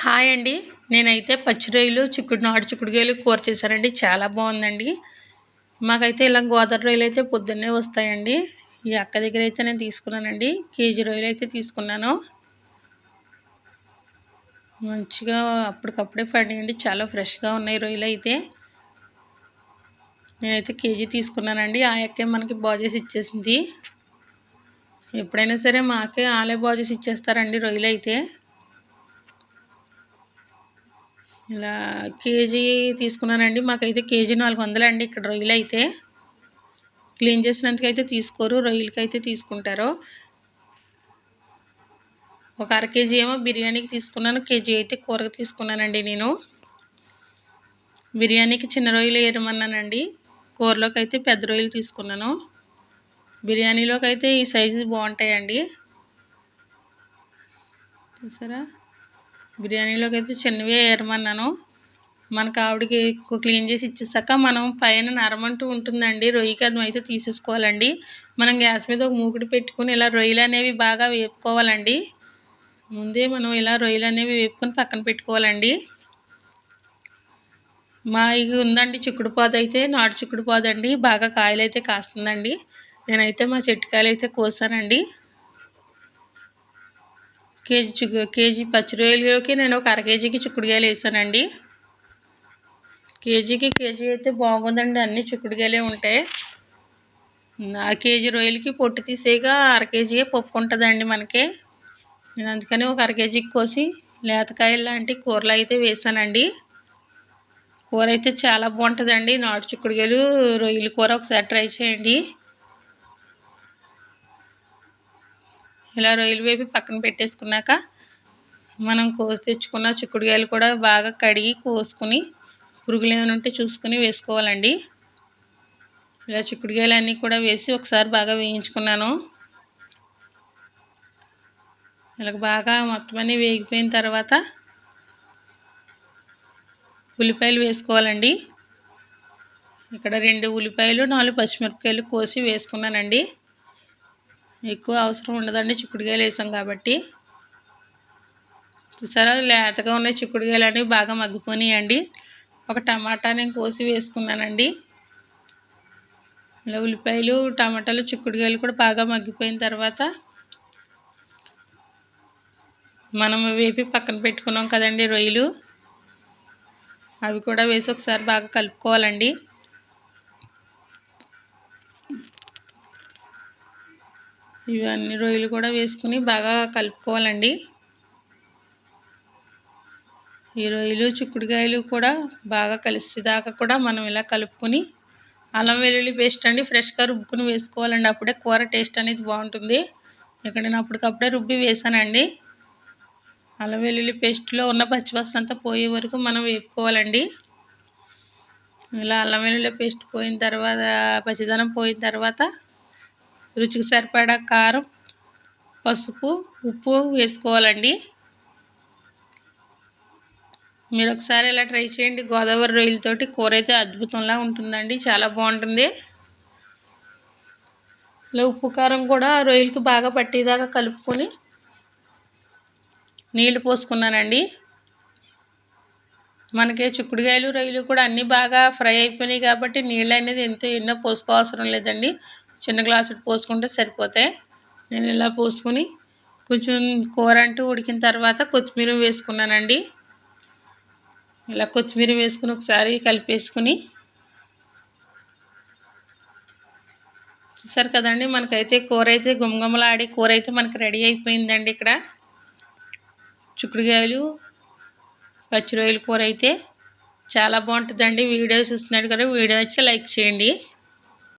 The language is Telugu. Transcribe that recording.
హాయ్ అండి. నేనైతే పచ్చి రొయ్యలు చిక్కుడు నాటు చిక్కుడుకాయలు కూర చేశానండి. చాలా బాగుందండి. మాకైతే ఇలా గోదావరి రొయ్యలు అయితే పొద్దున్నే వస్తాయండి. ఈ అక్క దగ్గర అయితే నేను తీసుకున్నానండి. కేజీ రొయ్యలు అయితే తీసుకున్నాను. మంచిగా అప్పటికప్పుడే పండియండి చాలా ఫ్రెష్గా ఉన్నాయి రొయ్యలు అయితే. నేనైతే కేజీ తీసుకున్నానండి. ఆ అక్కే మనకి బాజేసి ఇచ్చేసింది. ఎప్పుడైనా సరే మాకే ఆలే బాజేసి ఇచ్చేస్తారండి రొయ్యలు అయితే. ఇలా కేజీ తీసుకున్నానండి. మాకైతే కేజీ నాలుగు వందలు అండి ఇక్కడ రొయ్యలు అయితే. క్లీన్ చేసినందుకైతే తీసుకోరు రొయ్యలకి అయితే తీసుకుంటారు. ఒక అర కేజీ ఏమో బిర్యానీకి తీసుకున్నాను. కేజీ అయితే కూరకు తీసుకున్నానండి నేను. బిర్యానీకి చిన్న రొయ్యలు ఏరమన్నానండి. కూరలోకి అయితే పెద్ద రొయ్యలు తీసుకున్నాను. బిర్యానీలోకి అయితే ఈ సైజు బాగుంటాయండి. చూసారా? బిర్యానీలోకి అయితే చిన్నవే ఏరమన్నాను. మనకు ఆవిడకి ఎక్కువ క్లీన్ చేసి ఇచ్చేసాక మనం పైన నరమంటూ ఉంటుందండి. రొయ్యకి అది అయితే తీసేసుకోవాలండి. మనం గ్యాస్ మీద ఒక మూకుడు పెట్టుకుని ఇలా రొయ్యలు అనేవి బాగా వేపుకోవాలండి. ముందే మనం ఇలా రొయ్యలు అనేవి వేపుకొని పక్కన పెట్టుకోవాలండి. మా ఇది ఉందండి చిక్కుడు పాదు అయితే నాటు చిక్కుడు పాదు అండి బాగా కాయలు అయితే కాస్తుందండి. నేనైతే మా చెట్టు కాయలు అయితే కోసానండి. కేజీ చిక్కు కేజీ పచ్చిరొయ్యలకి నేను ఒక అర కేజీకి చిక్కుడుకాయలు వేసానండి. కేజీకి కేజీ అయితే బాగుందండి అన్ని చిక్కుడుకాయలే ఉంటాయి. ఆ కేజీ రొయ్యలకి పొట్టు తీసేగా అర కేజీ పప్పు ఉంటుందండి మనకి. నేను అందుకని ఒక అర కేజీకి కోసి లేతకాయలు లాంటి కూరలు అయితే వేసానండి. కూర అయితే చాలా బాగుంటుందండి నాటు చిక్కుడుకాయలు రొయ్యల కూర ఒకసారి ట్రై చేయండి. ఇలా రొయ్యలు వేపి పక్కన పెట్టేసుకున్నాక మనం కోసి తెచ్చుకున్న చిక్కుడుకాయలు కూడా బాగా కడిగి కోసుకుని పురుగులు ఏమైనా ఉంటే చూసుకుని వేసుకోవాలండి. ఇలా చిక్కుడుకాయలు అన్నీ కూడా వేసి ఒకసారి బాగా వేయించుకున్నాను. ఇలా బాగా మొత్తం అన్నీ వేగిపోయిన తర్వాత ఉల్లిపాయలు వేసుకోవాలండి. ఇక్కడ రెండు ఉల్లిపాయలు నాలుగు పచ్చిమిరపకాయలు కోసి వేసుకున్నానండి. ఎక్కువ అవసరం ఉండదండి. చిక్కుడుకాయలు వేసాం కాబట్టి. చూసారా? లేతగా ఉన్న చిక్కుడుకాయలు అనేవి బాగా మగ్గిపోయినాయండి. ఒక టమాటా నేను కోసి వేసుకున్నానండి. ఇలా ఉల్లిపాయలు టమాటాలు చిక్కుడుకాయలు కూడా బాగా మగ్గిపోయిన తర్వాత మనం వేపి పక్కన పెట్టుకున్నాం కదండి రొయ్యలు. అవి కూడా వేసి ఒకసారి బాగా కలుపుకోవాలండి. ఇవన్నీ రొయ్యలు కూడా వేసుకుని బాగా కలుపుకోవాలండి. ఈ రొయ్యలు చిక్కుడుకాయలు కూడా బాగా కలిసేదాకా కూడా మనం ఇలా కలుపుకొని అల్లం వెల్లుల్లి పేస్ట్ అండి ఫ్రెష్గా రుబ్బుకుని వేసుకోవాలండి. అప్పుడే కూర టేస్ట్ అనేది బాగుంటుంది. ఇక్కడ నేను అప్పటికప్పుడే రుబ్బి వేసానండి. అల్లం వెల్లుల్లి పేస్ట్లో ఉన్న పచ్చివాసన అంతా పోయే వరకు మనం వేపుకోవాలండి. ఇలా అల్లం వెల్లుల్లి పేస్ట్ పోయిన తర్వాత పచ్చిదనం పోయిన తర్వాత రుచికి సరిపడా కారం పసుపు ఉప్పు వేసుకోవాలండి. మీరు ఒకసారి ఇలా ట్రై చేయండి. గోదావరి రొయ్యలతోటి కూర అయితే అద్భుతంలా ఉంటుందండి. చాలా బాగుంటుంది. ఇలా ఉప్పు కారం కూడా రొయ్యలకి బాగా పట్టేదాకా కలుపుకొని నీళ్ళు పోసుకున్నానండి. మనకి చిక్కుడుకాయలు రొయ్యలు కూడా అన్నీ బాగా ఫ్రై అయిపోయినాయి కాబట్టి నీళ్ళు అనేది ఎంతో ఎన్నో పోసుకోవసరం లేదండి. చిన్న గ్లాసు పోసుకుంటే సరిపోతాయి. నేను ఇలా పోసుకుని కొంచెం కూర అంటూ ఉడికిన తర్వాత కొత్తిమీర వేసుకున్నానండి. ఇలా కొత్తిమీర వేసుకుని ఒకసారి కలిపేసుకుని చూసారు కదండి మనకైతే కూర అయితే గుమగుమలాడి కూర అయితే మనకి రెడీ అయిపోయిందండి ఇక్కడ. చిక్కుడుకాయలు పచ్చి రొయ్యల కూర అయితే చాలా బాగుంటుందండి. వీడియో చూస్తున్నాడు కదా వీడియో వచ్చి లైక్ చేయండి.